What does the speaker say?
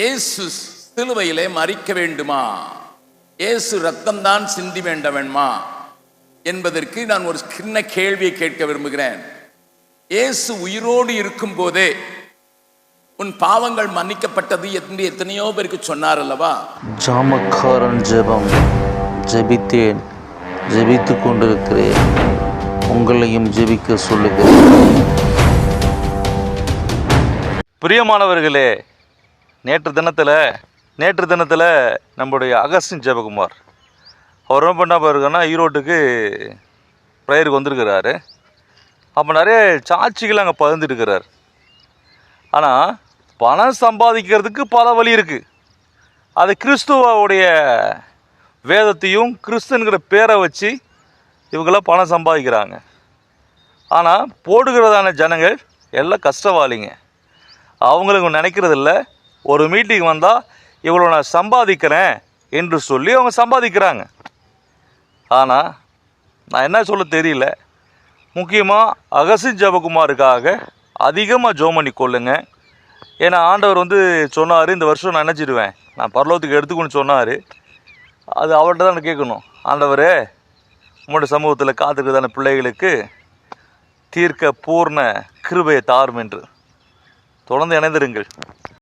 இயேசு சிலுவையிலே மறிக்க வேண்டுமா? இயேசு ரத்தம்தான் சிந்தி வேண்ட வேண்டுமா என்பதற்கு நான் ஒரு சின்ன கேள்வியை கேட்க விரும்புகிறேன். இயேசு உயிரோடு இருக்கும் போதே உன் பாவங்கள் மன்னிக்கப்பட்டது என்று எத்தனையோ பேருக்கு சொன்னார் அல்லவா? ஜாமக்காரன் ஜெபம் ஜெபித்தேன் ஜெபித்து கொண்டிருக்கிறேன். உங்களையும் ஜெபிக்க சொல்லுகிறேன். பிரியமானவர்களே நேற்று தினத்தில் நேற்று தினத்தில் நம்முடைய அகஸ்டின் ஜெபகுமார் அவர் என்ன பண்ண பாருங்கன்னா ஈரோட்டுக்கு ப்ரேயருக்கு வந்திருக்கிறாரு. அப்போ நிறைய சாட்சிகள் அங்கே பகிர்ந்துருக்கிறார் ஆனால் பணம் சம்பாதிக்கிறதுக்கு பல வழி இருக்குது அது கிறிஸ்துவோடைய வேதத்தையும் கிறிஸ்துங்கிற பேரை வச்சு இவங்களாம் பணம் சம்பாதிக்கிறாங்க. ஆனால் போடுகிறதான ஜனங்கள் எல்லாம் கஷ்டவாளிங்க. அவங்களுக்கு நினைக்கிறதில்ல ஒரு மீட்டிங் வந்தால் இவ்வளோ நான் சம்பாதிக்கிறேன் என்று சொல்லி அவங்க சம்பாதிக்கிறாங்க. ஆனால் நான் என்ன சொல்ல தெரியல. முக்கியமாக அகசின் ஜபகுமாருக்காக அதிகமாக ஜோம் பண்ணி கொள்ளுங்க. ஏன்னா ஆண்டவர் வந்து சொன்னார் இந்த வருஷம் நான் நினச்சிடுவேன் நான் பரலோகத்துக்கு எடுத்துக்கணும்னு சொன்னார். அது அவர்கிட்ட தான் கேட்கணும். ஆண்டவரே உங்களோட சமூகத்தில் காத்திருக்கிறதான பிள்ளைகளுக்கு தீர்க்க பூர்ண கிருபையை தாரும் என்று. தொடர்ந்து இணைந்திருங்கள்.